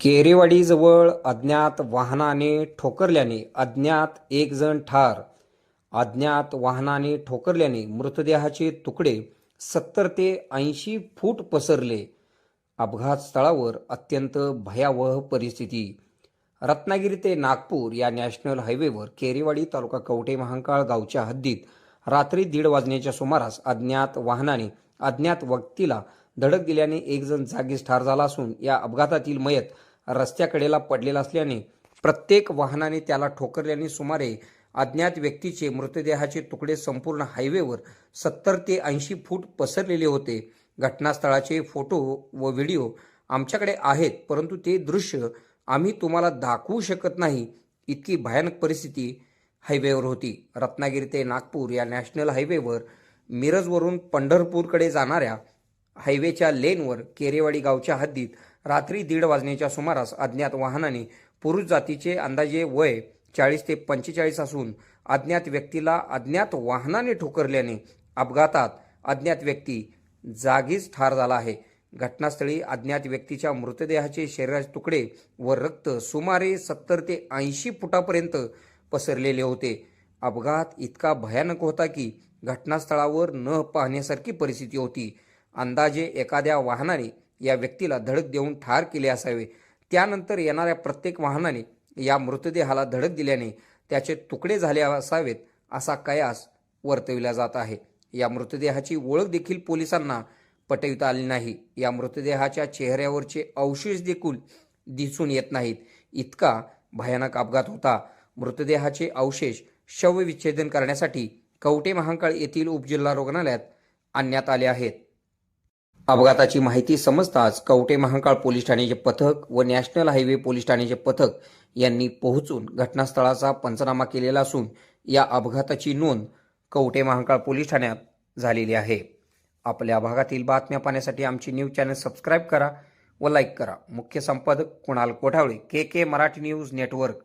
केरेवाडीजवळ अज्ञात वाहनाने ठोकरल्याने अज्ञात एक जण ठार अज्ञात वाहनाने ठोकरल्याने मृतदेहाचे तुकडे सत्तर ते ऐंशी फूट पसरले. अपघात स्थळावर अत्यंत भयावह परिस्थिती. रत्नागिरी ते नागपूर या नॅशनल हायवेवर केरेवाडी तालुका कवठे महांकाळ गावच्या हद्दीत रात्री दीड वाजण्याच्या सुमारास अज्ञात वाहनाने अज्ञात व्यक्तीला धडक दिल्याने एक जण जागीच ठार झाला असून या अपघातातील मयत रस्त्याकडेला पडलेला असल्याने प्रत्येक वाहनाने त्याला ठोकरल्याने सुमारे अज्ञात व्यक्तीचे मृतदेहाचे तुकडे संपूर्ण हायवेवर सत्तर ते ऐंशी फूट पसरलेले होते. घटनास्थळाचे फोटो व व्हिडिओ आमच्याकडे आहेत परंतु ते दृश्य आम्ही तुम्हाला दाखवू शकत नाही. इतकी भयानक परिस्थिती हायवेवर होती. रत्नागिरी ते नागपूर या नॅशनल हायवेवर मिरजवरून पंढरपूरकडे जाणाऱ्या हायवेच्या लेनवर केरेवाडी गावच्या हद्दीत रात्री दीड वाजण्याच्या सुमारास अज्ञात वाहनाने पुरुष जातीचे अंदाजे वय चाळीस ते पंचेचाळीस असून अज्ञात व्यक्तीला अज्ञात वाहनाने ठोकरल्याने अपघातात अज्ञात व्यक्ती जागीच ठार झाला आहे. घटनास्थळी अज्ञात व्यक्तीच्या मृतदेहाचे शरीराचे तुकडे व रक्त सुमारे सत्तर ते ऐंशी फुटापर्यंत पसरलेले होते. अपघात इतका भयानक होता की घटनास्थळावर न पाहण्यासारखी परिस्थिती होती. अंदाजे एखाद्या वाहनाने या व्यक्तीला धडक देऊन ठार केले असावे. त्यानंतर येणाऱ्या प्रत्येक वाहनाने या मृतदेहाला धडक दिल्याने त्याचे तुकडे झाले असावेत असा कयास वर्तविला जात आहे. या मृतदेहाची ओळख देखील पोलिसांना पटविता आली नाही. या मृतदेहाच्या चेहऱ्यावरचे अवशेष देखील दिसून येत नाहीत. इतका भयानक अपघात होता. मृतदेहाचे अवशेष शवविच्छेदन करण्यासाठी कवटे महांकाळ येथील उपजिल्हा रुग्णालयात आणण्यात आले आहेत. अपघाताची माहिती समजताच कवटे महांकाळ पोलीस ठाण्याचे पथक व नॅशनल हायवे पोलीस ठाण्याचे पथक यांनी पोहोचून घटनास्थळाचा पंचनामा केलेला असून या अपघाताची नोंद कवटे महांकाळ पोलीस ठाण्यात झालेली आहे. आपल्या भागातील बातम्या पाहण्यासाठी आमची न्यूज चॅनल सबस्क्राईब करा व लाईक करा. मुख्य संपादक Kunal Kothawale K K Marathi news network.